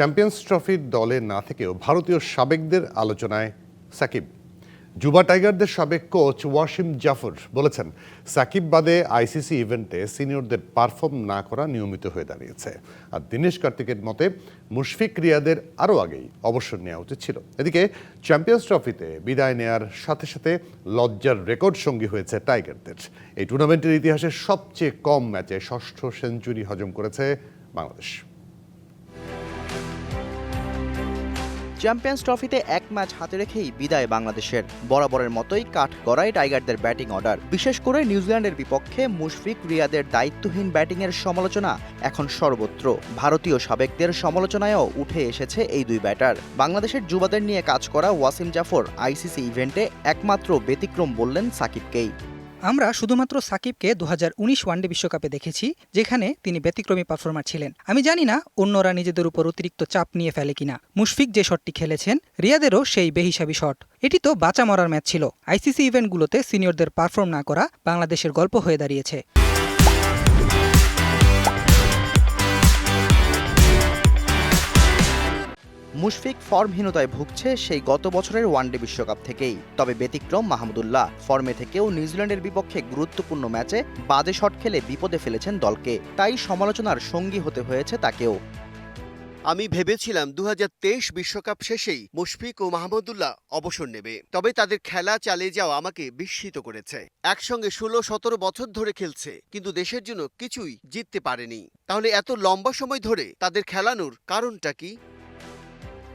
Champions ট্রফির দলে না থেকেও ভারতীয় সাবেকদের আলোচনায় সাকিব। যুবা টাইগারদের সাবেক কোচ ওয়াসিম জাফর বলেছেন, সাকিব বাদে আইসিসি ইভেন্টে সিনিয়রদের পারফর্ম না করা নিয়মিত হয়ে দাঁড়িয়েছে। আর দীনেশ কার্তিকের মতে, মুশফিক রিয়াদের আরও আগেই অবসর নেওয়া উচিত ছিল। এদিকে চ্যাম্পিয়ন্স ট্রফিতে বিদায় নেয়ার সাথে সাথে লজ্জার রেকর্ড সঙ্গী হয়েছে টাইগারদের। এই টুর্নামেন্টের ইতিহাসে সবচেয়ে কম ম্যাচে ষষ্ঠ সেঞ্চুরি হজম করেছে বাংলাদেশ। চ্যাম্পিয়ন্স ট্রফিতে এক ম্যাচ হাতে রেখেই বিদায় বাংলাদেশের। বরাবরের মতোই কাঠ গড়ায় টাইগারদের ব্যাটিং অর্ডার। বিশেষ করে নিউজিল্যান্ডের বিপক্ষে মুশফিক রিয়াদের দায়িত্বহীন ব্যাটিংয়ের সমালোচনা এখন সর্বত্র। ভারতীয় সাবেকদের সমালোচনায়ও উঠে এসেছে এই দুই ব্যাটার। বাংলাদেশের যুবাদের নিয়ে কাজ করা ওয়াসিম জাফর আইসিসি ইভেন্টে একমাত্র ব্যতিক্রম বললেন সাকিবকেই। আমরা শুধুমাত্র সাকিবকে দু হাজার উনিশ ওয়ানডে বিশ্বকাপে দেখেছি, যেখানে তিনি ব্যতিক্রমী পারফর্মার ছিলেন। আমি জানি না অন্যরা নিজেদের উপর অতিরিক্ত চাপ নিয়ে ফেলে কিনা। মুশফিক যে শটটি খেলেছেন, রিয়াদেরও সেই বেহিসাবি শট। এটি তো বাঁচা মরার ম্যাচ ছিল। আইসিসি ইভেন্টগুলোতে সিনিয়রদের পারফর্ম না করা বাংলাদেশের গল্প হয়ে দাঁড়িয়েছে। মুশফিক ফর্মহীনতায় ভুগছে সেই গত বছরের ওয়ানডে বিশ্বকাপ থেকেই। তবে ব্যতিক্রম মাহমুদুল্লাহ। ফর্মে থেকেও নিউজিল্যান্ডের বিপক্ষে গুরুত্বপূর্ণ ম্যাচে বাজে শট খেলে বিপদে ফেলেছেন দলকে। তাই সমালোচনার সঙ্গী হতে হয়েছে তাকেও। আমি ভেবেছিলাম দু বিশ্বকাপ শেষেই মুশফিক ও মাহমুদুল্লাহ অবসর নেবে। তবে তাদের খেলা চালিয়ে যাওয়া আমাকে বিস্মিত করেছে। একসঙ্গে ষোলো সতেরো বছর ধরে খেলছে, কিন্তু দেশের জন্য কিছুই জিততে পারেনি। তাহলে এত লম্বা সময় ধরে তাদের খেলানোর কারণটা কি?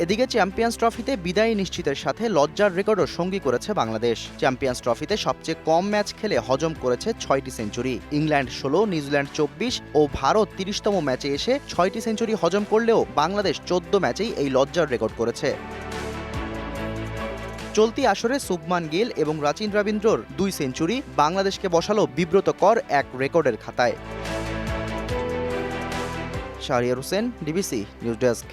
এদিকে চ্যাম্পিয়ন্স ট্রফিতে বিদায়ী নিশ্চিতের সাথে লজ্জার রেকর্ডও সঙ্গী করেছে বাংলাদেশ। চ্যাম্পিয়ন্স ট্রফিতে সবচেয়ে কম ম্যাচ খেলে হজম করেছে ছয়টি সেঞ্চুরি। ইংল্যান্ড ষোলো, নিউজিল্যান্ড চব্বিশ ও ভারত তিরিশতম ম্যাচে এসে ছয়টি সেঞ্চুরি হজম করলেও বাংলাদেশ চোদ্দ ম্যাচেই এই লজ্জার রেকর্ড করেছে। চলতি আসরে সুবমান গিল এবং রাচিন রবীন্দ্রর দুই সেঞ্চুরি বাংলাদেশকে বসালো বিব্রতকর এক রেকর্ডের খাতায়। Shahriar Hossain, DBC, news desk.